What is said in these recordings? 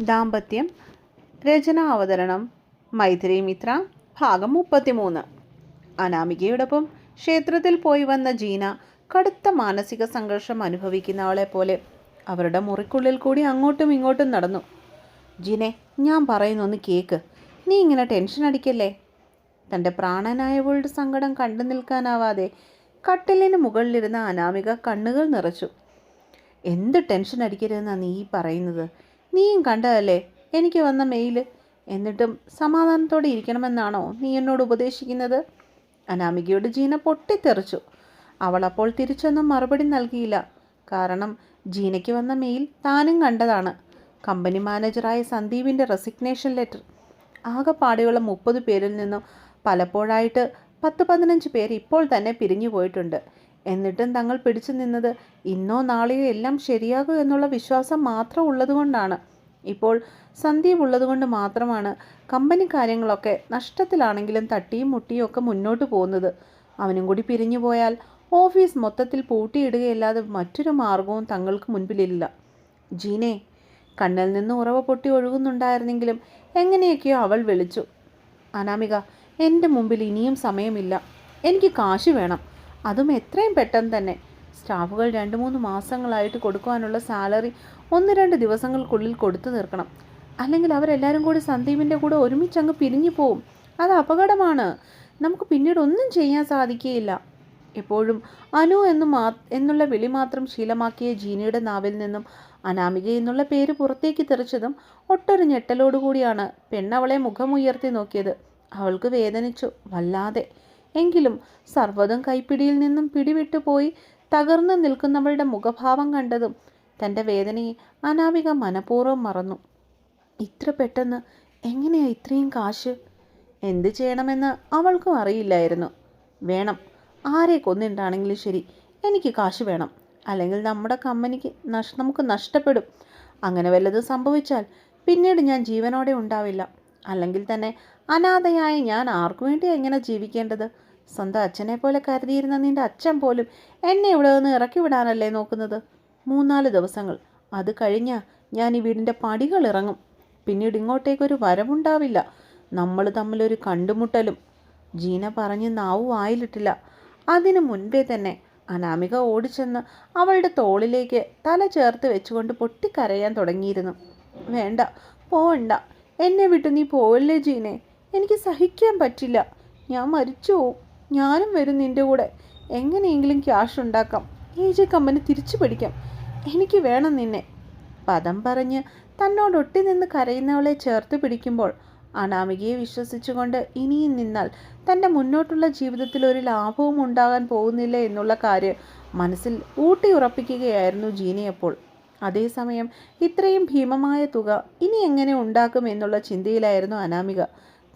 ദാമ്പത്യം രചന അവതരണം മൈത്രി മിത്ര ഭാഗം മുപ്പത്തിമൂന്ന്. അനാമികയോടൊപ്പം ക്ഷേത്രത്തിൽ പോയി വന്ന ജീന കടുത്ത മാനസിക സംഘർഷം അനുഭവിക്കുന്നവളെ പോലെ അവരുടെ മുറിക്കുള്ളിൽ കൂടി അങ്ങോട്ടും ഇങ്ങോട്ടും നടന്നു. ജീനെ ഞാൻ പറയുന്നൊന്ന് കേക്ക്. നീ ഇങ്ങനെ ടെൻഷൻ അടിക്കല്ലേ? തന്റെ പ്രാണനായവളുടെ സങ്കടം കണ്ടു നിൽക്കാനാവാതെ കട്ടിലിന് മുകളിലിരുന്ന അനാമിക കണ്ണുകൾ നിറച്ചു. എന്ത് ടെൻഷൻ അടിക്കരുതെന്നാണ് നീ പറയുന്നത്? നീയും കണ്ടതല്ലേ? എനിക്ക് വന്ന മെയിൽ എന്നിട്ടും സമാധാനത്തോടെ ഇരിക്കണമെന്നാണോ നീ എന്നോട് ഉപദേശിക്കുന്നത്? അനാമികയോട് ജീന പൊട്ടിത്തെറിച്ചു. അവൾ അപ്പോൾ തിരിച്ചൊന്നും മറുപടി നൽകിയില്ല. കാരണം ജീനയ്ക്ക് വന്ന മെയിൽ താനും കണ്ടതാണ്. കമ്പനി മാനേജറായ സന്ദീപിന്റെ റെസിഗ്നേഷൻ ലെറ്റർ. ആകെപ്പാടെയുള്ള മുപ്പത് പേരിൽ നിന്നും പലപ്പോഴായിട്ട് പത്ത് പതിനഞ്ച് പേര് ഇപ്പോൾ തന്നെ പിരിഞ്ഞു പോയിട്ടുണ്ട് എന്നിട്ടും തങ്ങൾ പിടിച്ചു നിന്നത്. ഇന്നോ നാളെയോ എല്ലാം ശരിയാകും എന്നുള്ള വിശ്വാസം മാത്രം ഉള്ളതുകൊണ്ടാണ്. ഇപ്പോൾ സന്ദീപ് ഉള്ളതുകൊണ്ട് മാത്രമാണ് കമ്പനി കാര്യങ്ങളൊക്കെ നഷ്ടത്തിലാണെങ്കിലും തട്ടിയും മുട്ടിയും ഒക്കെ മുന്നോട്ട് പോകുന്നത്. അവനും കൂടി പിരിഞ്ഞു പോയാൽ ഓഫീസ് മൊത്തത്തിൽ പൂട്ടിയിടുകയല്ലാതെ മറ്റൊരു മാർഗവും തങ്ങൾക്ക് മുൻപിലില്ല. ജീനെ കണ്ണിൽ നിന്ന് ഉറവ പൊട്ടി ഒഴുകുന്നുണ്ടായിരുന്നെങ്കിലും എങ്ങനെയൊക്കെയോ അവൾ വിളിച്ചു. അനാമിക എന്റെ മുമ്പിൽ ഇനിയും സമയമില്ല. എനിക്ക് കാശ് വേണം. അതും എത്രയും പെട്ടെന്ന് തന്നെ. സ്റ്റാഫുകൾ രണ്ട് മൂന്ന് മാസങ്ങളായിട്ട് കൊടുക്കുവാനുള്ള സാലറി ഒന്ന് രണ്ട് ദിവസങ്ങൾക്കുള്ളിൽ കൊടുത്തു തീർക്കണം. അല്ലെങ്കിൽ അവരെല്ലാവരും കൂടി സന്ദീപിന്റെ കൂടെ ഒരുമിച്ചങ്ങ് പിരിഞ്ഞു പോവും. അത് അപകടമാണ്. നമുക്ക് പിന്നീട് ഒന്നും ചെയ്യാൻ സാധിക്കുകയില്ല. എപ്പോഴും അനു എന്ന് മാ എന്നുള്ള വിളി മാത്രം ശീലമാക്കിയ ജീനിയുടെ നാവിൽ നിന്നും അനാമിക എന്നുള്ള പേര് പുറത്തേക്ക് തെറിച്ചതും ഒട്ടൊരു ഞെട്ടലോടുകൂടിയാണ് പെണ്ണവളെ മുഖമുയർത്തി നോക്കിയത്. അവൾക്ക് വേദനിച്ചു. വല്ലാതെ. എങ്കിലും സർവതും കൈപ്പിടിയിൽ നിന്നും പിടിവിട്ടു പോയി തകർന്നു നിൽക്കുന്നവളുടെ മുഖഭാവം കണ്ടതും തന്റെ വേദനയെ അനാമിക മനഃപൂർവം മറന്നു. ഇത്ര പെട്ടെന്ന് എങ്ങനെയാ ഇത്രയും കാശ്? എന്ത് ചെയ്യണമെന്ന് അവൾക്കും അറിയില്ലായിരുന്നു. വേണം ആരെ കൊന്നിട്ടാണെങ്കിലും ശരി എനിക്ക് കാശ് വേണം. അല്ലെങ്കിൽ നമ്മുടെ കമ്പനിക്ക് നഷ് നമുക്ക് നഷ്ടപ്പെടും. അങ്ങനെ വല്ലതും സംഭവിച്ചാൽ പിന്നീട് ഞാൻ ജീവനോടെ ഉണ്ടാവില്ല. അല്ലെങ്കിൽ തന്നെ അനാഥയായ ഞാൻ ആർക്കു വേണ്ടി എങ്ങനെ ജീവിക്കേണ്ടത്? സ്വന്തം അച്ഛനെ പോലെ കരുതിയിരുന്ന നിന്റെ അച്ഛൻ പോലും എന്നെ ഇവിടെ നിന്ന് ഇറക്കി വിടാനല്ലേ നോക്കുന്നത്? മൂന്നാൽ ദിവസങ്ങൾ. അത് കഴിഞ്ഞാൽ ഞാൻ ഈ വീടിന്റെ പടികൾ ഇറങ്ങും. പിന്നീട് ഇങ്ങോട്ടേക്കൊരു വരവുണ്ടാവില്ല. നമ്മൾ തമ്മിലൊരു കണ്ടുമുട്ടലും. ജീന പറഞ്ഞ് നാവു വായിലിട്ടില്ല. അതിനു മുൻപേ തന്നെ അനാമിക ഓടിച്ചെന്ന് അവളുടെ തോളിലേക്ക് തല ചേർത്ത് വെച്ചുകൊണ്ട് പൊട്ടിക്കരയാൻ തുടങ്ങിയിരുന്നു. വേണ്ട പോണ്ട എന്നെ വിട്ട് നീ പോവല്ലേ ജീനെ? എനിക്ക് സഹിക്കാൻ പറ്റില്ല. ഞാൻ മരിച്ചു പോവും. ഞാനും വരും നിന്റെ കൂടെ. എങ്ങനെയെങ്കിലും ക്യാഷ് ഉണ്ടാക്കാം. ഏജ് കമ്പനി തിരിച്ചു പിടിക്കാം. എനിക്ക് വേണം നിന്നെ. പദം പറഞ്ഞ് തന്നോടൊട്ടി നിന്ന് കരയുന്നവളെ ചേർത്ത് പിടിക്കുമ്പോൾ അനാമികയെ വിശ്വസിച്ചുകൊണ്ട് ഇനിയും നിന്നാൽ തന്റെ മുന്നോട്ടുള്ള ജീവിതത്തിൽ ഒരു ലാഭവും ഉണ്ടാകാൻ പോകുന്നില്ല എന്നുള്ള കാര്യം മനസ്സിൽ ഊട്ടി ഉറപ്പിക്കുകയായിരുന്നു ജീനിയപ്പോൾ അതേസമയം ഇത്രയും ഭീമമായ തുക ഇനി എങ്ങനെ ഉണ്ടാക്കും എന്നുള്ള ചിന്തയിലായിരുന്നു അനാമിക.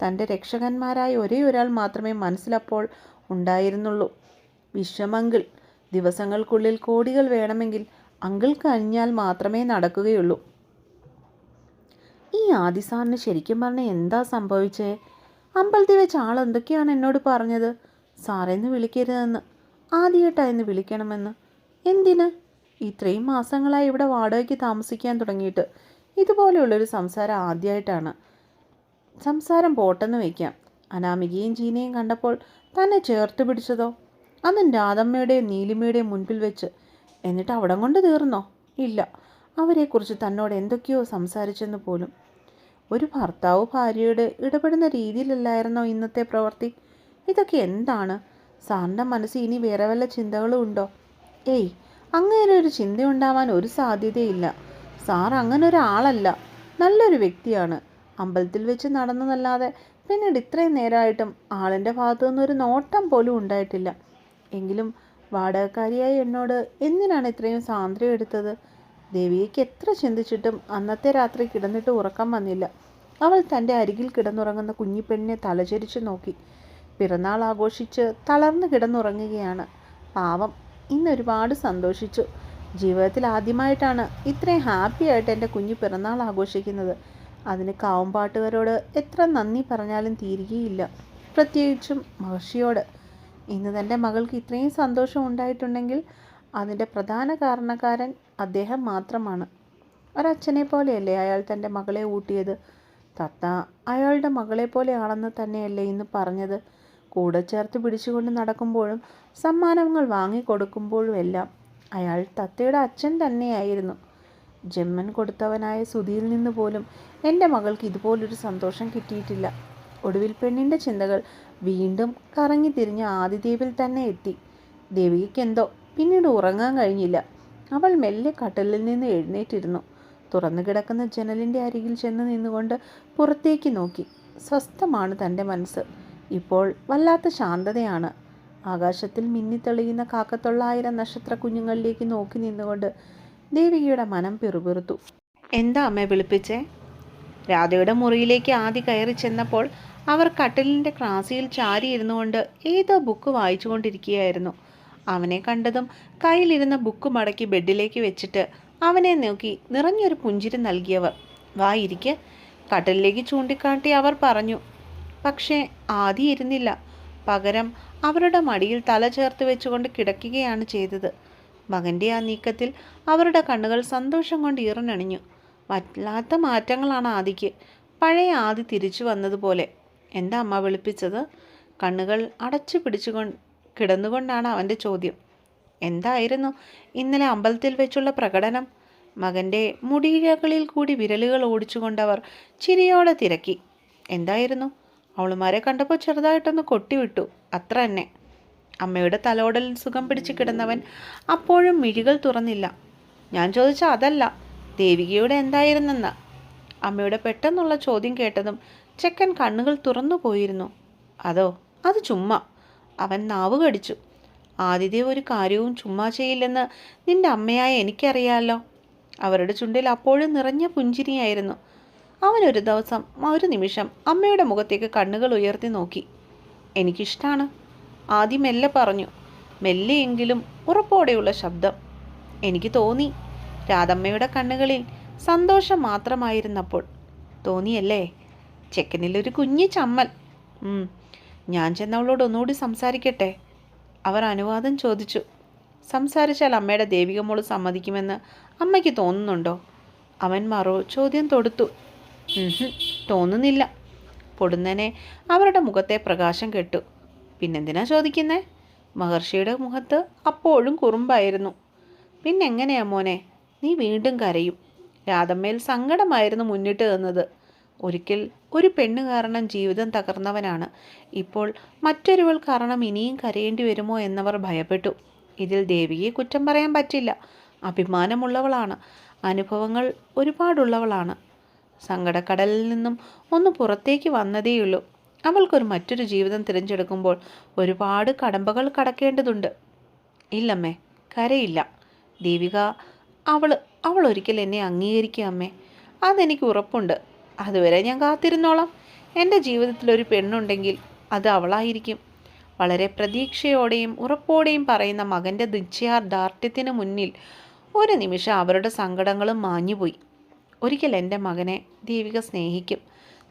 തന്റെ രക്ഷകന്മാരായ ഒരേ ഒരാൾ മാത്രമേ മനസ്സിലപ്പോൾ ഉണ്ടായിരുന്നുള്ളൂ. വിശ്വമങ്കിൾ ദിവസങ്ങൾക്കുള്ളിൽ കോടികൾ വേണമെങ്കിൽ അങ്കിൾ കഴിഞ്ഞാൽ മാത്രമേ നടക്കുകയുള്ളൂ. ഈ ആദിസാറിന് ശരിക്കും പറഞ്ഞാൽ എന്താ സംഭവിച്ചേ? അമ്പലത്തിൽ വെച്ച് ആൾ എന്തൊക്കെയാണ് എന്നോട് പറഞ്ഞത്? സാറെന്ന് വിളിക്കരുതെന്ന് ആദ്യമായിട്ടായിരുന്നു വിളിക്കണമെന്ന്. എന്തിന്? ഇത്രയും മാസങ്ങളായി ഇവിടെ വാടകയ്ക്ക് താമസിക്കാൻ തുടങ്ങിയിട്ട്. ഇതുപോലെയുള്ളൊരു സംസാരം ആദ്യമായിട്ടാണ്. സംസാരം പോട്ടെന്ന് വയ്ക്കാം. അനാമികയും ജീനയും കണ്ടപ്പോൾ തന്നെ ചേർത്ത് പിടിച്ചതോ? അന്ന് രാധമ്മയുടെയും നീലിമയുടെയും മുൻപിൽ വെച്ച് എന്നിട്ട് അവിടം കൊണ്ട് തീർന്നോ? ഇല്ല. അവരെക്കുറിച്ച് തന്നോട് എന്തൊക്കെയോ സംസാരിച്ചെന്ന് പോലും. ഒരു ഭർത്താവ് ഭാര്യയുടെ ഇടപെടുന്ന രീതിയിലല്ലായിരുന്നോ ഇന്നത്തെ പ്രവൃത്തി? ഇതൊക്കെ എന്താണ്? സാറിന്റെ മനസ്സിൽ ഇനി വേറെ വല്ല ചിന്തകളും ഉണ്ടോ? ഏയ് അങ്ങനെ ഒരു ചിന്തയുണ്ടാവാൻ ഒരു സാധ്യതയില്ല. സാർ അങ്ങനെ ഒരാളല്ല. നല്ലൊരു വ്യക്തിയാണ്. അമ്പലത്തിൽ വെച്ച് നടന്നതല്ലാതെ പിന്നീട് ഇത്രയും നേരമായിട്ടും ആളിന്റെ ഭാഗത്തു നിന്നൊരു നോട്ടം പോലും ഉണ്ടായിട്ടില്ല. എങ്കിലും വാടകക്കാരിയായ എന്നോട് എന്തിനാണ് ഇത്രയും സാന്ദ്രം എടുത്തത്? ദേവിയേക്ക് എത്ര ചിന്തിച്ചിട്ടും അന്നത്തെ രാത്രി കിടന്നിട്ട് ഉറക്കം വന്നില്ല. അവൾ തന്റെ അരികിൽ കിടന്നുറങ്ങുന്ന കുഞ്ഞിപ്പെണ്ണിനെ തലചരിച്ച് നോക്കി. പിറന്നാൾ ആഘോഷിച്ച് തളർന്നു കിടന്നുറങ്ങുകയാണ്. പാവം ഇന്ന് ഒരുപാട് സന്തോഷിച്ചു. ജീവിതത്തിൽ ആദ്യമായിട്ടാണ് ഇത്രയും ഹാപ്പിയായിട്ട് എന്റെ കുഞ്ഞ് പിറന്നാൾ ആഘോഷിക്കുന്നത്. അതിന് കാവുംപാട്ടുകാരോട് എത്ര നന്ദി പറഞ്ഞാലും തീരുകയില്ല. പ്രത്യേകിച്ചും മഹർഷിയോട്. ഇന്ന് തന്റെ മകൾക്ക് ഇത്രയും സന്തോഷം ഉണ്ടായിട്ടുണ്ടെങ്കിൽ അതിന്റെ പ്രധാന കാരണക്കാരൻ അദ്ദേഹം മാത്രമാണ്. ഒരച്ഛനെ പോലെയല്ലേ അയാൾ തന്റെ മകളെ ഊട്ടിയത്? തത്ത അയാളുടെ മകളെ പോലെയാണെന്ന് തന്നെയല്ലേ ഇന്ന് പറഞ്ഞത്? കൂടെ ചേർത്ത് പിടിച്ചുകൊണ്ട് നടക്കുമ്പോഴും സമ്മാനങ്ങൾ വാങ്ങിക്കൊടുക്കുമ്പോഴും എല്ലാം അയാൾ തത്തയുടെ അച്ഛൻ തന്നെയായിരുന്നു. ജന്മൻ കൊടുത്തവനായ സുധിയിൽ നിന്ന് പോലും എന്റെ മകൾക്ക് ഇതുപോലൊരു സന്തോഷം കിട്ടിയിട്ടില്ല. ഒടുവിൽ പെണ്ണിന്റെ ചിന്തകൾ വീണ്ടും കറങ്ങി തിരിഞ്ഞ് ആദിദേവിൽ തന്നെ എത്തി. ദേവികയ്ക്ക് എന്തോ പിന്നീട് ഉറങ്ങാൻ കഴിഞ്ഞില്ല. അവൾ മെല്ലെ കട്ടലിൽ നിന്ന് എഴുന്നേറ്റിരുന്നു. തുറന്നു കിടക്കുന്ന ജനലിന്റെ അരികിൽ ചെന്ന് നിന്നുകൊണ്ട് പുറത്തേക്ക് നോക്കി. സ്വസ്ഥമാണ് തന്റെ മനസ്സ്. ഇപ്പോൾ വല്ലാത്ത ശാന്തതയാണ്. ആകാശത്തിൽ മിന്നിത്തെളിയുന്ന കാക്കത്തൊള്ളായിരം നക്ഷത്ര കുഞ്ഞുങ്ങളിലേക്ക് നോക്കി നിന്നുകൊണ്ട് ദേവികയുടെ മനം പിറുപിറുത്തു. എന്താ അമ്മ വിളിപ്പിച്ചേ? രാധയുടെ മുറിയിലേക്ക് ആദ്യ കയറി ചെന്നപ്പോൾ അവർ കട്ടിലിന്റെ ക്രാസിയിൽ ചാരിയിരുന്നു കൊണ്ട് ഏതോ ബുക്ക് വായിച്ചുകൊണ്ടിരിക്കുകയായിരുന്നു. അവനെ കണ്ടതും കയ്യിലിരുന്ന ബുക്ക് മടക്കി ബെഡിലേക്ക് വെച്ചിട്ട് അവനെ നോക്കി നിറഞ്ഞൊരു പുഞ്ചിരി നൽകിയവർ. വായിരിക്കെ കട്ടിലിലേക്ക് ചൂണ്ടിക്കാട്ടി അവർ പറഞ്ഞു പക്ഷേ ആദ്യം ഇരുന്നില്ല. പകരം അവരുടെ മടിയിൽ തല ചേർത്ത് വെച്ചുകൊണ്ട് കിടക്കുകയാണ് ചെയ്തത്. മകന്റെ ആ നീക്കത്തിൽ അവരുടെ കണ്ണുകൾ സന്തോഷം കൊണ്ട് ഈറനണിഞ്ഞു. വല്ലാത്ത മാറ്റങ്ങളാണ് ആദിക്ക്. പഴയ ആദി തിരിച്ചു വന്നതുപോലെ. എന്താ അമ്മ വിളിപ്പിച്ചത്? കണ്ണുകൾ അടച്ചു പിടിച്ചുകൊണ്ട് കിടന്നുകൊണ്ടാണ് അവന്റെ ചോദ്യം. എന്തായിരുന്നു ഇന്നലെ അമ്പലത്തിൽ വെച്ചുള്ള പ്രകടനം? മകന്റെ മുടിയിഴകളിൽ കൂടി വിരലുകൾ ഓടിച്ചുകൊണ്ടവർ ചിരിയോടെ തിരക്കി. എന്തായിരുന്നു? അവളുമാരെ കണ്ടപ്പോൾ ചെറുതായിട്ടൊന്ന് കൊട്ടിവിട്ടു. അത്ര തന്നെ. അമ്മയുടെ തലോടലിൽ സുഖം പിടിച്ച് കിടന്നവൻ അപ്പോഴും മിഴികൾ തുറന്നില്ല. ഞാൻ ചോദിച്ച അതല്ല ദേവികയുടെ എന്തായിരുന്നെന്ന്? അമ്മയുടെ പെട്ടെന്നുള്ള ചോദ്യം കേട്ടതും ചെക്കൻ കണ്ണുകൾ തുറന്നു പോയിരുന്നു. അതോ അത് ചുമ്മാ. അവൻ നാവ് കടിച്ചു. ആദിത്യ ഒരു കാര്യവും ചുമ്മാ ചെയ്യില്ലെന്ന് നിന്റെ അമ്മയായ എനിക്കറിയാമല്ലോ അവരുടെ ചുണ്ടിൽ അപ്പോഴും നിറഞ്ഞ പുഞ്ചിരിയായിരുന്നു. അവൻ ഒരു ദിവസം ഒരു നിമിഷം അമ്മയുടെ മുഖത്തേക്ക് കണ്ണുകൾ ഉയർത്തി നോക്കി. എനിക്കിഷ്ടാണ്. ആദ്യം മെല്ലെ പറഞ്ഞു മെല്ലെയെങ്കിലും ഉറപ്പോടെയുള്ള ശബ്ദം. എനിക്ക് തോന്നി രാധമ്മയുടെ കണ്ണുകളിൽ സന്തോഷം മാത്രമായിരുന്നപ്പോൾ. തോന്നിയല്ലേ? ചെക്കനിലൊരു കുഞ്ഞു ചമ്മൽ. ഞാൻ ചെന്നവളോട് ഒന്നുകൂടി സംസാരിക്കട്ടെ? അവർ അനുവാദം ചോദിച്ചു. സംസാരിച്ചാൽ അമ്മയുടെ ദേവിക മോൾ സമ്മതിക്കുമെന്ന് അമ്മയ്ക്ക് തോന്നുന്നുണ്ടോ? അവൻ മറോ ചോദ്യം തൊടുത്തു. തോന്നുന്നില്ല. പൊടുന്നനെ അവരുടെ മുഖത്തെ പ്രകാശം കെട്ടു. പിന്നെന്തിനാ ചോദിക്കുന്നേ? മഹർഷിയുടെ മുഖത്ത് അപ്പോഴും കുറുമ്പായിരുന്നു. പിന്നെങ്ങനെയാ മോനെ? നീ വീണ്ടും കരയും. രാധമ്മേൽ സങ്കടമായിരുന്നു മുന്നിട്ട് നിന്നത്. ഒരിക്കൽ ഒരു പെണ്ണ് കാരണം ജീവിതം തകർന്നവനാണ്. ഇപ്പോൾ മറ്റൊരുവൾ കാരണം ഇനിയും കരയേണ്ടി വരുമോ എന്നവർ ഭയപ്പെട്ടു. ഇതിൽ ദേവിയെ കുറ്റം പറയാൻ പറ്റില്ല. അഭിമാനമുള്ളവളാണ്. അനുഭവങ്ങൾ ഒരുപാടുള്ളവളാണ്. സങ്കടക്കടലിൽ നിന്നും ഒന്ന് പുറത്തേക്ക് വന്നതേയുള്ളൂ. അവൾക്കൊരു മറ്റൊരു ജീവിതം തിരഞ്ഞെടുക്കുമ്പോൾ ഒരുപാട് കടമ്പകൾ കടക്കേണ്ടതുണ്ട്. ഇല്ലമ്മേ കരയില്ല. ദീപിക അവൾ അവൾ ഒരിക്കൽ എന്നെ അംഗീകരിക്കുക അമ്മേ. അതെനിക്ക് ഉറപ്പുണ്ട്. അതുവരെ ഞാൻ കാത്തിരുന്നോളാം. എന്റെ ജീവിതത്തിൽ ഒരു പെണ്ണുണ്ടെങ്കിൽ അത് അവളായിരിക്കും. വളരെ പ്രതീക്ഷയോടെയും ഉറപ്പോടെയും പറയുന്ന മകന്റെ നിശ്ചയാദാർഢ്യത്തിന് മുന്നിൽ ഒരു നിമിഷം അവരുടെ സങ്കടങ്ങളും മാഞ്ഞുപോയി. ഒരിക്കൽ എന്റെ മകനെ ദീപിക സ്നേഹിക്കും.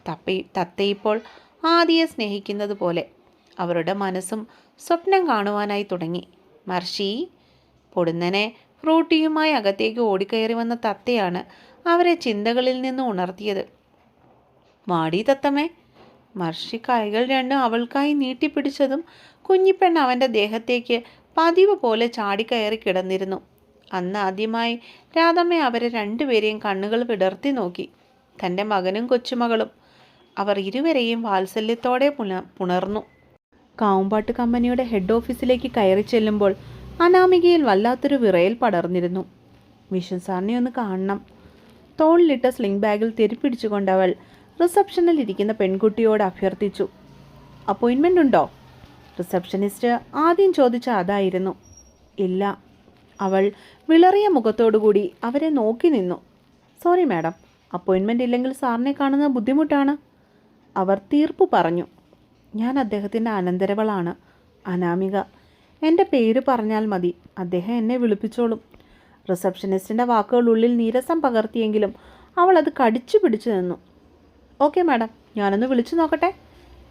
തപ്പി തത്തയിപ്പോൾ ആദിയെ സ്നേഹിക്കുന്നത് പോലെ. അവരുടെ മനസ്സും സ്വപ്നം കാണുവാനായി തുടങ്ങി. മർഷി പൊടുന്നനെ ഫ്രൂട്ടിയുമായി അകത്തേക്ക് ഓടിക്കയറി വന്ന തത്തയാണ് അവരെ ചിന്തകളിൽ നിന്ന് ഉണർത്തിയത്. മാടി തത്തമ്മേ മർഷി കൈകൾ രണ്ടും അവൾക്കായി നീട്ടിപ്പിടിച്ചതും കുഞ്ഞിപ്പെണ്ണ് അവന്റെ ദേഹത്തേക്ക് പതിവ് പോലെ ചാടിക്കയറി കിടന്നിരുന്നു. അന്ന് ആദ്യമായി രാധമ്മ അവരെ രണ്ടുപേരെയും കണ്ണുകൾ വിടർത്തി നോക്കി. തന്റെ മകനും കൊച്ചുമകളും അവർ ഇരുവരെയും വാത്സല്യത്തോടെ പുണർന്നു. കാവുമ്പാട്ട് കമ്പനിയുടെ ഹെഡ് ഓഫീസിലേക്ക് കയറി ചെല്ലുമ്പോൾ അനാമികയിൽ വല്ലാത്തൊരു വിറയൽ പടർന്നിരുന്നു. മിഷൻ സാറിനെ ഒന്ന് കാണണം. തോളിലിട്ട സ്ലിംഗ് ബാഗിൽ തെരിപ്പിടിച്ചുകൊണ്ട് അവൾ റിസപ്ഷനിൽ ഇരിക്കുന്ന പെൺകുട്ടിയോട് അഭ്യർത്ഥിച്ചു. അപ്പോയിൻമെന്റ് ഉണ്ടോ? റിസപ്ഷനിസ്റ്റ് ആദ്യം ചോദിച്ച അതായിരുന്നു. ഇല്ല. അവൾ വിളറിയ മുഖത്തോടുകൂടി അവരെ നോക്കി നിന്നു. സോറി മാഡം അപ്പോയിൻമെന്റ് ഇല്ലെങ്കിൽ സാറിനെ കാണുന്നത് ബുദ്ധിമുട്ടാണ്. അവർ തീർപ്പു പറഞ്ഞു. ഞാൻ അദ്ദേഹത്തിന്റെ അനന്തരവളാണ് അനാമിക. എന്റെ പേര് പറഞ്ഞാൽ മതി. അദ്ദേഹം എന്നെ വിളിപ്പിച്ചോളും. റിസപ്ഷനിസ്റ്റിന്റെ വാക്കുകൾ ഉള്ളിൽ നീരസം പകർത്തിയെങ്കിലും അവൾ അത് കടിച്ചു പിടിച്ചു നിന്നു. ഓക്കെ മാഡം ഞാനൊന്ന് വിളിച്ചു നോക്കട്ടെ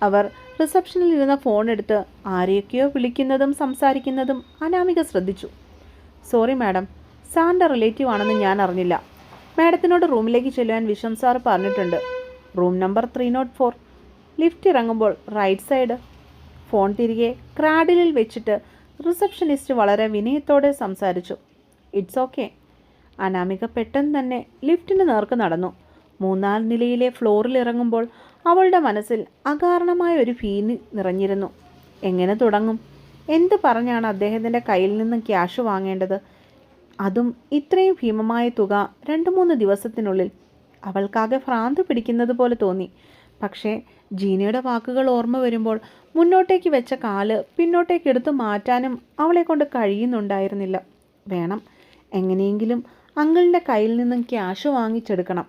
അവർ റിസപ്ഷനിൽ ഇരുന്ന ഫോൺ എടുത്ത് ആരെയൊക്കെയോ വിളിക്കുന്നതും സംസാരിക്കുന്നതും അനാമിക ശ്രദ്ധിച്ചു. സോറി മാഡം സാറിന്റെ റിലേറ്റീവ് ആണെന്ന് ഞാൻ അറിഞ്ഞില്ല. മാഡത്തിനോട് റൂമിലേക്ക് ചെല്ലുവാൻ വിഷം സാർ പറഞ്ഞിട്ടുണ്ട്. Room number three nought four. Lift ഇറങ്ങുമ്പോൾ റൈറ്റ് സൈഡ്. ഫോൺ തിരികെ ക്രാഡിലിൽ വെച്ചിട്ട് റിസപ്ഷനിസ്റ്റ് വളരെ വിനയത്തോടെ സംസാരിച്ചു. It's okay. അനാമിക പെട്ടെന്ന് തന്നെ ലിഫ്റ്റിന് നേർക്ക് നടന്നു. മൂന്നാം നിലയിലെ ഫ്ലോറിൽ ഇറങ്ങുമ്പോൾ അവളുടെ മനസ്സിൽ അകാരണമായ ഒരു ഭീതി നിറഞ്ഞിരുന്നു. എങ്ങനെ തുടങ്ങും? എന്ത് പറഞ്ഞാണ് അദ്ദേഹത്തിന്റെ കയ്യിൽ നിന്നും ക്യാഷ് വാങ്ങേണ്ടത്? അതും ഇത്രയും ഭീമമായ തുക രണ്ട് മൂന്ന് ദിവസത്തിനുള്ളിൽ അവൾക്കാകെ ഭ്രാന്ത് പിടിക്കുന്നത് പോലെ തോന്നി. പക്ഷേ ജീനയുടെ വാക്കുകൾ ഓർമ്മ വരുമ്പോൾ മുന്നോട്ടേക്ക് വെച്ച കാൽ പിന്നോട്ടേക്ക് എടുത്തു മാറ്റാനും അവളെ കൊണ്ട് കഴിയുന്നുണ്ടായിരുന്നില്ല. വേണം എങ്ങനെയെങ്കിലും അങ്കിളിന്റെ കയ്യിൽ നിന്നും ക്യാഷ് വാങ്ങിച്ചെടുക്കണം.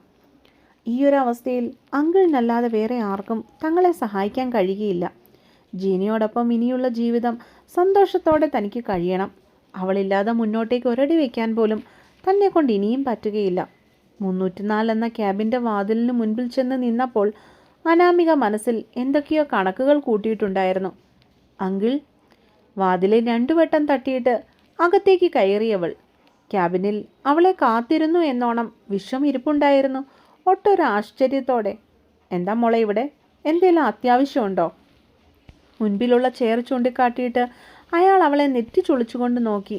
ഈ ഒരു അവസ്ഥയിൽ അങ്കിളിനല്ലാതെ വേറെ ആർക്കും തങ്ങളെ സഹായിക്കാൻ കഴിയുകയില്ല. ജീനയോടൊപ്പം ഇനിയുള്ള ജീവിതം സന്തോഷത്തോടെ തനിക്ക് കഴിയണം. അവളില്ലാതെ മുന്നോട്ടേക്ക് ഒരടി വയ്ക്കാൻ പോലും തന്നെ കൊണ്ട് ഇനിയും പറ്റുകയില്ല. മുന്നൂറ്റിനാല് എന്ന ക്യാബിന്റെ വാതിലിന് മുൻപിൽ ചെന്ന് നിന്നപ്പോൾ അനാമിക മനസ്സിൽ എന്തൊക്കെയോ കണക്കുകൾ കൂട്ടിയിട്ടുണ്ടായിരുന്നു. അങ്കിൾ വാതിലിൽ രണ്ടു വട്ടം തട്ടിയിട്ട് അകത്തേക്ക് കയറിയവൾ. ക്യാബിനിൽ അവളെ കാത്തിരുന്നു എന്നോണം വിഷം ഇരിപ്പുണ്ടായിരുന്നു. ഒട്ടൊരു ആശ്ചര്യത്തോടെ എന്താ മോളെ ഇവിടെ? എന്തെങ്കിലും അത്യാവശ്യമുണ്ടോ? മുൻപിലുള്ള ചെയർ ചൂണ്ടിക്കാട്ടിയിട്ട് അയാൾ അവളെ നെറ്റി ചുളിച്ചുകൊണ്ട് നോക്കി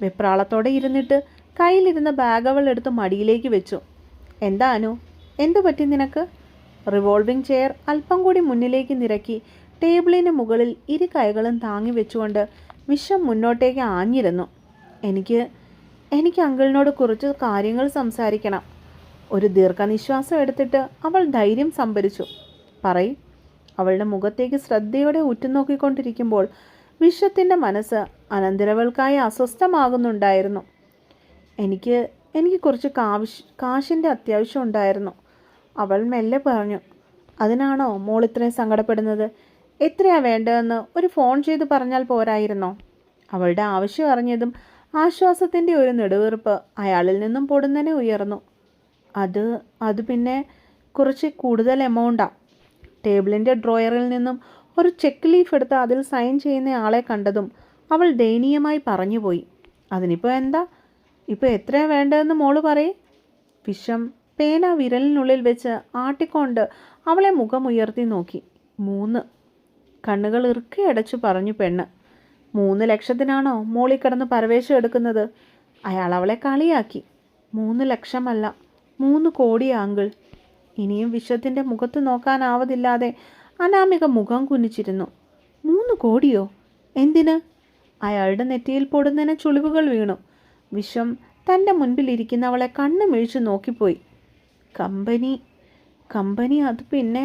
വെപ്രാളത്തോടെ ഇരുന്നിട്ട് കയ്യിലിരുന്ന ബാഗ് അവൾ എടുത്ത് മടിയിലേക്ക് വെച്ചു. എന്താ അനു? എന്തു പറ്റി നിനക്ക്? റിവോൾവിംഗ് ചെയർ അല്പം കൂടി മുന്നിലേക്ക് നിരക്കി ടേബിളിന് മുകളിൽ ഇരു കൈകളും താങ്ങി വെച്ചുകൊണ്ട് വിഷം മുന്നോട്ടേക്ക് ആഞ്ഞിരുന്നു. എനിക്ക് എനിക്ക് അങ്കിളിനോട് കുറച്ച് കാര്യങ്ങൾ സംസാരിക്കണം. ഒരു ദീർഘനിശ്വാസം എടുത്തിട്ട് അവൾ ധൈര്യം സംഭരിച്ചു. പറയ്. അവളുടെ മുഖത്തേക്ക് ശ്രദ്ധയോടെ ഉറ്റുനോക്കിക്കൊണ്ടിരിക്കുമ്പോൾ വിശ്വത്തിന്റെ മനസ്സ് അനന്തരവൾക്കായി അസ്വസ്ഥമാകുന്നുണ്ടായിരുന്നു. എനിക്ക് എനിക്ക് കുറച്ച് കാവശ് കാശിന്റെ അത്യാവശ്യം ഉണ്ടായിരുന്നു. അവൾ മെല്ലെ പറഞ്ഞു അതിനാണോ മോൾ ഇത്രയും സങ്കടപ്പെടുന്നത്? എത്രയാ വേണ്ടതെന്ന് ഒരു ഫോൺ ചെയ്ത് പറഞ്ഞാൽ പോരായിരുന്നോ? അവളുടെ ആവശ്യം അറിഞ്ഞതും ആശ്വാസത്തിന്റെ ഒരു നെടുവീർപ്പ് അയാളിൽ നിന്നും പൊടുന്നനെ ഉയർന്നു. അത് അത് പിന്നെ കുറച്ച് കൂടുതൽ എമൗണ്ടാണ് ടേബിളിന്റെ ഡ്രോയറിൽ നിന്നും ഒരു ചെക്ക് ലീഫ് എടുത്ത് അതിൽ സൈൻ ചെയ്യുന്ന ആളെ കണ്ടതും അവൾ ദയനീയമായി പറഞ്ഞുപോയി. അതിനിപ്പോൾ എന്താ? ഇപ്പോൾ എത്രയാ വേണ്ടതെന്ന് മോൾ പറയേ. വിഷം പേന വിരലിനുള്ളിൽ വെച്ച് ആട്ടിക്കൊണ്ട് അവളെ മുഖമുയർത്തി നോക്കി. മൂന്ന്. കണ്ണുകൾ ഇറുക്കി അടച്ചു പറഞ്ഞു പെണ്ണ്. മൂന്ന് ലക്ഷത്തിനാണോ മോളി കിടന്ന് പരവേശം എടുക്കുന്നത്? അയാൾ അവളെ കളിയാക്കി. മൂന്ന് ലക്ഷമല്ല മൂന്ന് കോടി ആങ്കിൾ ഇനിയും വിശ്വത്തിന്റെ മുഖത്ത് നോക്കാനാവതില്ലാതെ അനാമിക മുഖം കുനിച്ചിരുന്നു. മൂന്ന് കോടിയോ? എന്തിന്? അയാളുടെ നെറ്റിയിൽ പൊടുന്നതിന് ചുളിവുകൾ വീണു. വിശ്വം തന്റെ മുൻപിലിരിക്കുന്നവളെ കണ്ണു മിഴിച്ചു നോക്കിപ്പോയി. കമ്പനി കമ്പനി അത് പിന്നെ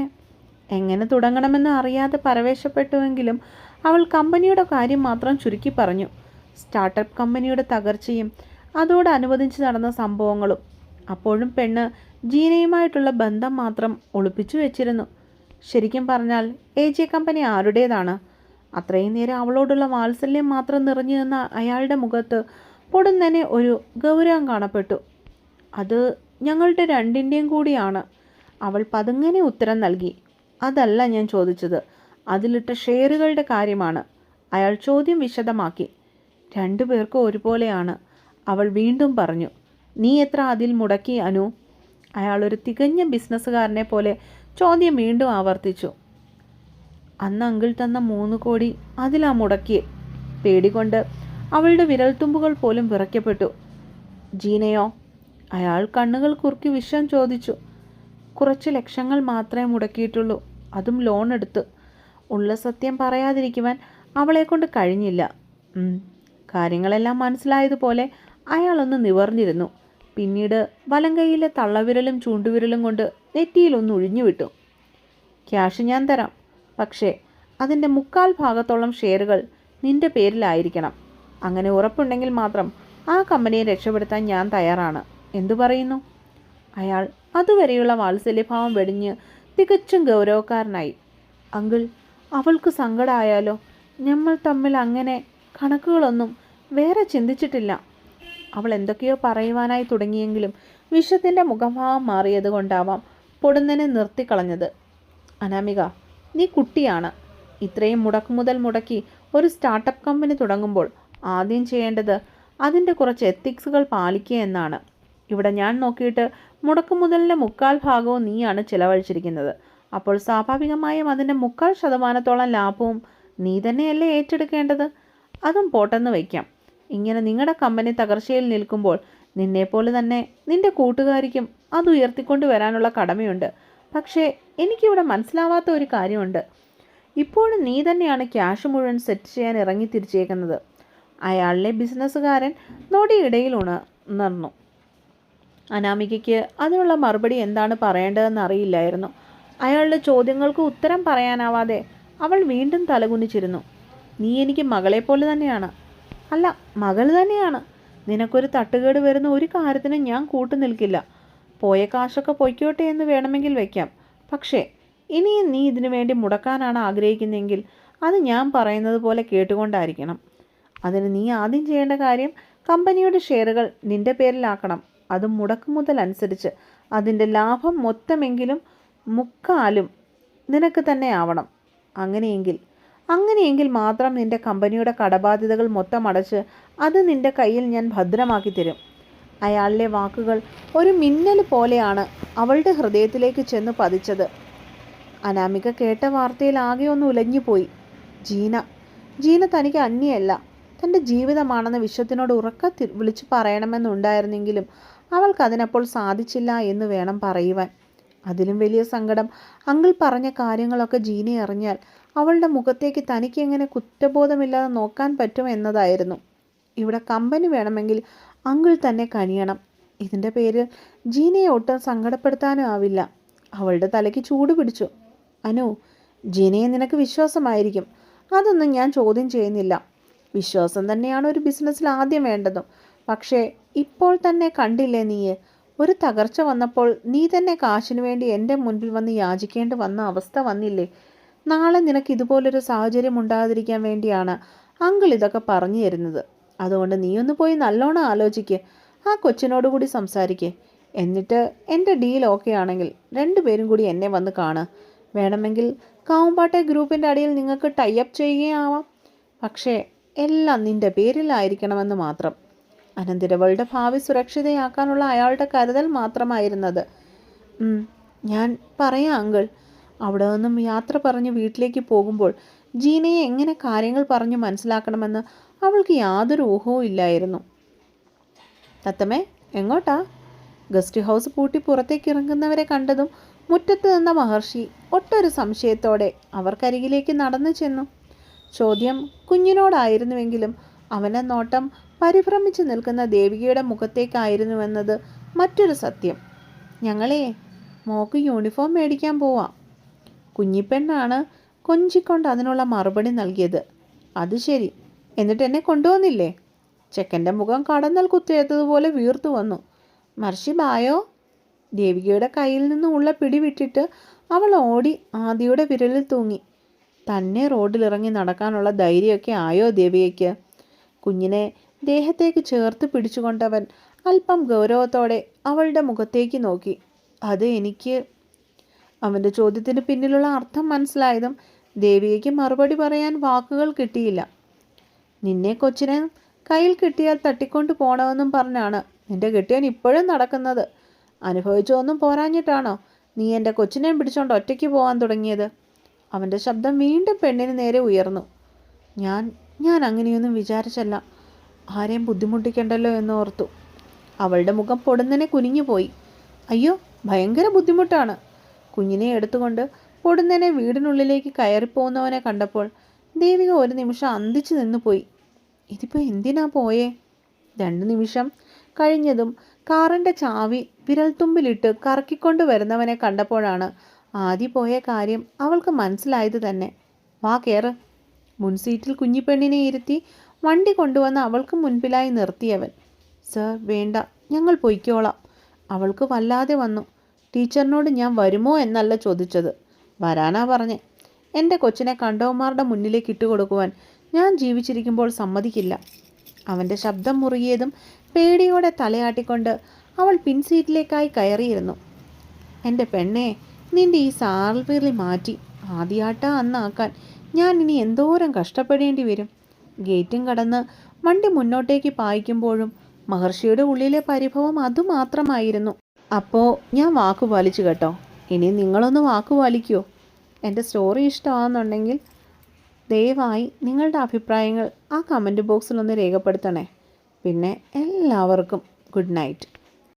എങ്ങനെ തുടങ്ങണമെന്ന് അറിയാതെ പരവേശപ്പെട്ടുവെങ്കിലും അവൾ കമ്പനിയുടെ കാര്യം മാത്രം ചുരുക്കി പറഞ്ഞു. സ്റ്റാർട്ടപ്പ് കമ്പനിയുടെ തകർച്ചയും അതോടനുബന്ധിച്ച് നടന്ന സംഭവങ്ങളും അപ്പോഴും പെണ്ണ് ജീനയുമായിട്ടുള്ള ബന്ധം മാത്രം ഒളിപ്പിച്ചു വെച്ചിരുന്നു. ശരിക്കും പറഞ്ഞാൽ എ ജെ കമ്പനി ആരുടേതാണ്? അത്രയും നേരം അവളോടുള്ള വാത്സല്യം മാത്രം നിറഞ്ഞു നിന്ന അയാളുടെ മുഖത്ത് പൊടുന്നനെ ഒരു ഗൗരവം കാണപ്പെട്ടു. അത് ഞങ്ങളുടെ രണ്ടിന്റെയും കൂടിയാണ്. അവൾ പതുങ്ങനെ ഉത്തരം നൽകി. അതല്ല ഞാൻ ചോദിച്ചത്. അതിലിട്ട ഷെയറുകളുടെ കാര്യമാണ്. അയാൾ ചോദ്യം വിശദമാക്കി. രണ്ടു പേർക്കും ഒരുപോലെയാണ്. അവൾ വീണ്ടും പറഞ്ഞു. നീ എത്ര അതിൽ മുടക്കി അനു? അയാൾ ഒരു തികഞ്ഞ ബിസിനസ്സുകാരനെ പോലെ ചോദ്യം വീണ്ടും ആവർത്തിച്ചു. അന്ന് അങ്കിൾ തന്ന മൂന്ന് കോടി അതിലാ മുടക്കിയെ. പേടികൊണ്ട് അവളുടെ വിരൽത്തുമ്പുകൾ പോലും വിറയ്ക്കപ്പെട്ടു. ജീനയോ അയാൾ കണ്ണുകൾ കുറുക്കി വിഷം ചോദിച്ചു. കുറച്ച് ലക്ഷങ്ങൾ മാത്രമേ മുടക്കിയിട്ടുള്ളൂ. അതും ലോൺ എടുത്ത്. ഉള്ള സത്യം പറയാതിരിക്കുവാൻ അവളെ കൊണ്ട് കഴിഞ്ഞില്ല. കാര്യങ്ങളെല്ലാം മനസ്സിലായതുപോലെ അയാളൊന്ന് നിവർന്നിരുന്നു. പിന്നീട് വലം കൈയിലെ തള്ളവിരലും ചൂണ്ടുവിരലും കൊണ്ട് നെറ്റിയിലൊന്ന് ഒഴിഞ്ഞുവിട്ടു ക്യാഷ് ഞാൻ തരാം. പക്ഷേ അതിന്റെ മുക്കാൽ ഭാഗത്തോളം ഷെയറുകൾ നിന്റെ പേരിലായിരിക്കണം. അങ്ങനെ ഉറപ്പുണ്ടെങ്കിൽ മാത്രം ആ കമ്പനിയെ രക്ഷപ്പെടുത്താൻ ഞാൻ തയ്യാറാണ്. എന്തു പറയുന്നു? അയാൾ അതുവരെയുള്ള വാത്സല്യഭാവം വെടിഞ്ഞ് തികച്ചും ഗൗരവക്കാരനായി. അങ്കിൾ അവൾക്ക് സങ്കടമായാലോ നമ്മൾ തമ്മിൽ അങ്ങനെ കണക്കുകളൊന്നും വേറെ ചിന്തിച്ചിട്ടില്ല. അവൾ എന്തൊക്കെയോ പറയുവാനായി തുടങ്ങിയെങ്കിലും വിഷത്തിന്റെ മുഖഭാവം മാറിയത് കൊണ്ടാവാം പൊടുന്നനെ നിർത്തിക്കളഞ്ഞത്. അനാമിക നീ കുട്ടിയാണ്. ഇത്രയും മുടക്കുമുതൽ മുടക്കി ഒരു സ്റ്റാർട്ടപ്പ് കമ്പനി തുടങ്ങുമ്പോൾ ആദ്യം ചെയ്യേണ്ടത് അതിന്റെ കുറച്ച് എത്തിക്സുകൾ പാലിക്കുക എന്നാണ്. ഇവിടെ ഞാൻ നോക്കിയിട്ട് മുടക്കുമുതലിന്റെ മുക്കാൽ ഭാഗവും നീയാണ് ചിലവഴിച്ചിരിക്കുന്നത്. അപ്പോൾ സ്വാഭാവികമായും അതിന്റെ മുക്കാൽ ശതമാനത്തോളം ലാഭവും നീ തന്നെയല്ലേ ഏറ്റെടുക്കേണ്ടത്? അതും പോട്ടെന്ന് വയ്ക്കാം. ഇങ്ങനെ നിങ്ങളുടെ കമ്പനി തകർച്ചയിൽ നിൽക്കുമ്പോൾ നിന്നെപ്പോലെ തന്നെ നിന്റെ കൂട്ടുകാരിക്കും അത് ഉയർത്തിക്കൊണ്ട് വരാനുള്ള കടമയുണ്ട്. പക്ഷേ എനിക്കിവിടെ മനസ്സിലാവാത്ത ഒരു കാര്യമുണ്ട്. ഇപ്പോഴും നീ തന്നെയാണ് ക്യാഷ് മുഴുവൻ സെറ്റ് ചെയ്യാൻ ഇറങ്ങി തിരിച്ചേക്കുന്നത്. അയാളിലെ ബിസിനസ്സുകാരൻ നൊടിയിടയിൽ ഉണർന്നു അനാമികയ്ക്ക് അതിനുള്ള മറുപടി എന്താണ് പറയേണ്ടതെന്ന് അറിയില്ലായിരുന്നു. അയാളുടെ ചോദ്യങ്ങൾക്ക് ഉത്തരം പറയാനാവാതെ അവൾ വീണ്ടും തലകുനിച്ചിരുന്നു. നീ എനിക്ക് മകളെപ്പോലെ തന്നെയാണ്. അല്ല മകൾ തന്നെയാണ്. നിനക്കൊരു തട്ടുകേട് വരുന്ന ഒരു കാര്യത്തിനും ഞാൻ കൂട്ടു നിൽക്കില്ല. പോയ കാശൊക്കെ പൊയ്ക്കോട്ടെ എന്ന് വേണമെങ്കിൽ വയ്ക്കാം പക്ഷേ ഇനിയും നീ ഇതിനു വേണ്ടി മുടക്കാനാണ് ആഗ്രഹിക്കുന്നതെങ്കിൽ അത് ഞാൻ പറയുന്നത് പോലെ കേട്ടുകൊണ്ടായിരിക്കണം. അതിന് നീ ആദ്യം ചെയ്യേണ്ട കാര്യം കമ്പനിയുടെ ഷെയറുകൾ നിന്റെ പേരിലാക്കണം. അത് മുടക്കുമുതൽ അനുസരിച്ച് അതിന്റെ ലാഭം മൊത്തമെങ്കിലും മുക്കാലും നിനക്ക് തന്നെ ആവണം. അങ്ങനെയെങ്കിൽ അങ്ങനെയെങ്കിൽ മാത്രം നിന്റെ കമ്പനിയുടെ കടബാധ്യതകൾ മൊത്തം അടച്ച് അത് നിന്റെ കയ്യിൽ ഞാൻ ഭദ്രമാക്കി തരും. അയാളിലെ വാക്കുകൾ ഒരു മിന്നൽ പോലെയാണ് അവളുടെ ഹൃദയത്തിലേക്ക് ചെന്ന് പതിച്ചത്. അനാമിക കേട്ട വാർത്തയിൽ ആകെ ഒന്ന് ഉലഞ്ഞുപോയി. ജീന ജീന തനിക്ക് അന്യയല്ല. തന്റെ ജീവിതമാണെന്ന് വിശ്വത്തിനോട് ഉറക്ക തി- വിളിച്ചു പറയണമെന്നുണ്ടായിരുന്നെങ്കിലും അവൾക്കതിനപ്പോൾ സാധിച്ചില്ല എന്ന് വേണം പറയുവാൻ. അതിലും വലിയ സങ്കടം. അങ്കിൾ പറഞ്ഞ കാര്യങ്ങളൊക്കെ ജീനി അറിഞ്ഞാൽ അവളുടെ മുഖത്തേക്ക് തനിക്ക് എങ്ങനെ കുറ്റബോധമില്ലാതെ നോക്കാൻ പറ്റും എന്നതായിരുന്നു. ഇവിടെ കമ്പനി വേണമെങ്കിൽ അങ്കിൾ തന്നെ കനിയണം. ഇതിന്റെ പേരിൽ ജീനയെ ഒട്ടും സങ്കടപ്പെടുത്താനും ആവില്ല. അവളുടെ തലയ്ക്ക് ചൂട് പിടിച്ചു. അനു ജീനയെ നിനക്ക് വിശ്വാസമായിരിക്കും. അതൊന്നും ഞാൻ ചോദ്യം ചെയ്യുന്നില്ല. വിശ്വാസം തന്നെയാണ് ഒരു ബിസിനസ്സിൽ ആദ്യം വേണ്ടതും. പക്ഷേ ഇപ്പോൾ തന്നെ കണ്ടില്ലേ നീയെ? ഒരു തകർച്ച വന്നപ്പോൾ നീ തന്നെ കാശിനു വേണ്ടി എന്റെ മുൻപിൽ വന്ന് യാചിക്കേണ്ടി വന്ന അവസ്ഥ വന്നില്ലേ? നാളെ നിനക്ക് ഇതുപോലൊരു സാഹചര്യം ഉണ്ടാകാതിരിക്കാൻ വേണ്ടിയാണ് അങ്കിൾ ഇതൊക്കെ പറഞ്ഞു തരുന്നത്. അതുകൊണ്ട് ഒന്ന് പോയി നല്ലോണം ആലോചിക്ക്. ആ കൊച്ചിനോട് കൂടി സംസാരിക്ക്. എന്നിട്ട് എന്റെ ഡീൽ ഓക്കെ ആണെങ്കിൽ രണ്ടുപേരും കൂടി എന്നെ വന്ന് കാണ് വേണമെങ്കിൽ കാവുമ്പാട്ടെ ഗ്രൂപ്പിന്റെ അടിയിൽ നിങ്ങൾക്ക് ടൈ അപ്പ് ചെയ്യുകയാവാം പക്ഷേ എല്ലാം നിന്റെ പേരിലായിരിക്കണമെന്ന് മാത്രം. അനന്തിരവളുടെ ഭാവി സുരക്ഷിതയാക്കാനുള്ള അയാളുടെ കരുതൽ മാത്രമായിരുന്നത്. ഞാൻ പറയാം അങ്കിൾ. അവിടെ നിന്നും യാത്ര പറഞ്ഞ് വീട്ടിലേക്ക് പോകുമ്പോൾ ജീനയെ എങ്ങനെ കാര്യങ്ങൾ പറഞ്ഞ് മനസ്സിലാക്കണമെന്ന് അവൾക്ക് യാതൊരു ഊഹവും ഇല്ലായിരുന്നു. തത്തമ്മേ എങ്ങോട്ടാ? ഗസ്റ്റ് ഹൗസ് പൂട്ടി പുറത്തേക്ക് ഇറങ്ങുന്നവരെ കണ്ടതും മുറ്റത്ത് നിന്ന മഹർഷി ഒട്ടൊരു സംശയത്തോടെ അവർക്കരികിലേക്ക് നടന്നു ചെന്നു. ചോദ്യം കുഞ്ഞിനോടായിരുന്നുവെങ്കിലും അവന്റെ നോട്ടം പരിഭ്രമിച്ചു നിൽക്കുന്ന ദേവികയുടെ മുഖത്തേക്കായിരുന്നുവെന്നത് മറ്റൊരു സത്യം. ഞങ്ങളെ മോക്ക് യൂണിഫോം മേടിക്കാൻ പോവാം. കുഞ്ഞിപ്പെണ്ണാണ് കൊഞ്ചിക്കൊണ്ട് അതിനുള്ള മറുപടി നൽകിയത്. അത് ശരി. എന്നിട്ട് എന്നെ കൊണ്ടുവന്നില്ലേ ചെക്കന്റെ മുഖം കടന്നൽ കുത്തിയതുപോലെ വീർത്തു വന്നു. മർഷി ബായോ? ദേവികയുടെ കയ്യിൽ നിന്നുമുള്ള പിടി വിട്ടിട്ട് അവൾ ഓടി ആദിയുടെ വിരലിൽ തൂങ്ങി. തന്നെ റോഡിലിറങ്ങി നടക്കാനുള്ള ധൈര്യമൊക്കെ ആയോ ദേവികയ്ക്ക്? കുഞ്ഞിനെ ദേഹത്തേക്ക് ചേർത്ത് പിടിച്ചുകൊണ്ടവൻ അല്പം ഗൗരവത്തോടെ അവളുടെ മുഖത്തേക്ക് നോക്കി. അത് എനിക്ക്. അവന്റെ ചോദ്യത്തിന് പിന്നിലുള്ള അർത്ഥം മനസ്സിലായതും ദേവികയ്ക്ക് മറുപടി പറയാൻ വാക്കുകൾ കിട്ടിയില്ല. നിന്നെ കൊച്ചിനെ കയ്യിൽ കിട്ടിയാൽ തട്ടിക്കൊണ്ട് പോണമെന്നും പറഞ്ഞാണ് നിന്റെ കെട്ടിയൻ ഇപ്പോഴും നടക്കുന്നത്. അനുഭവിച്ചൊന്നും പോരാഞ്ഞിട്ടാണോ നീ എന്റെ കൊച്ചിനെയും പിടിച്ചോണ്ട് ഒറ്റയ്ക്ക് പോകാൻ തുടങ്ങിയത്? അവന്റെ ശബ്ദം വീണ്ടും പെണ്ണിന് നേരെ ഉയർന്നു. ഞാൻ ഞാൻ അങ്ങനെയൊന്നും വിചാരിച്ചല്ല. ആരെയും ബുദ്ധിമുട്ടിക്കണ്ടല്ലോ എന്ന് ഓർത്തു. അവളുടെ മുഖം പൊടുന്നനെ കുനിഞ്ഞുപോയി അയ്യോ ഭയങ്കര ബുദ്ധിമുട്ടാണ്. കുഞ്ഞിനെ എടുത്തുകൊണ്ട് പൊടുന്നനെ വീടിനുള്ളിലേക്ക് കയറിപ്പോകുന്നവനെ കണ്ടപ്പോൾ ദേവിക ഒരു നിമിഷം അന്തിച്ചു നിന്നുപോയി ഇതിപ്പോൾ എന്തിനാ പോയേ? രണ്ട് നിമിഷം കഴിഞ്ഞതും കാറിന്റെ ചാവി വിരൽത്തുമ്പിലിട്ട് കറക്കിക്കൊണ്ട് വരുന്നവനെ കണ്ടപ്പോഴാണ് ആദ്യ പോയ കാര്യം അവൾക്ക് മനസ്സിലായത് തന്നെ. വാ കയറ് മുൻസീറ്റിൽ കുഞ്ഞിപ്പെണ്ണിനെ ഇരുത്തി വണ്ടി കൊണ്ടുവന്ന് അവൾക്ക് മുൻപിലായി നിർത്തിയവൻ. സർ വേണ്ട ഞങ്ങൾ പൊയ്ക്കോളാം. അവൾക്ക് വല്ലാതെ വന്നു. ടീച്ചറിനോട് ഞാൻ വരുമോ എന്നല്ല ചോദിച്ചത്. വരാനാ പറഞ്ഞേ. എന്റെ കൊച്ചിനെ കണ്ടവന്മാരുടെ മുന്നിലേക്ക് ഇട്ടുകൊടുക്കുവാൻ ഞാൻ ജീവിച്ചിരിക്കുമ്പോൾ സമ്മതിക്കില്ല. അവന്റെ ശബ്ദം മുറുകിയതും പേടിയോടെ തലയാട്ടിക്കൊണ്ട് അവൾ പിൻസീറ്റിലേക്കായി കയറിയിരുന്നു. എന്റെ പെണ്ണെ നിന്റെ ഈ സാൽവേറി മാറ്റി ആദ്യാട്ട അന്നാക്കാൻ ഞാൻ ഇനി എന്തോരം കഷ്ടപ്പെടേണ്ടി വരും. ഗേറ്റും കടന്ന് വണ്ടി മുന്നോട്ടേക്ക് പായിക്കുമ്പോഴും മഹർഷിയുടെ ഉള്ളിലെ പരിഭവം അതുമാത്രമായിരുന്നു. അപ്പോൾ ഞാൻ വാക്കു പാലിച്ചു കേട്ടോ. ഇനി നിങ്ങളൊന്ന് വാക്കു പാലിക്കുമോ എന്റെ സ്റ്റോറി ഇഷ്ടമാണെന്നുണ്ടെങ്കിൽ ദയവായി നിങ്ങളുടെ അഭിപ്രായങ്ങൾ ആ കമന്റ് ബോക്സിലൊന്ന് രേഖപ്പെടുത്തണേ. പിന്നെ എല്ലാവർക്കും ഗുഡ് നൈറ്റ്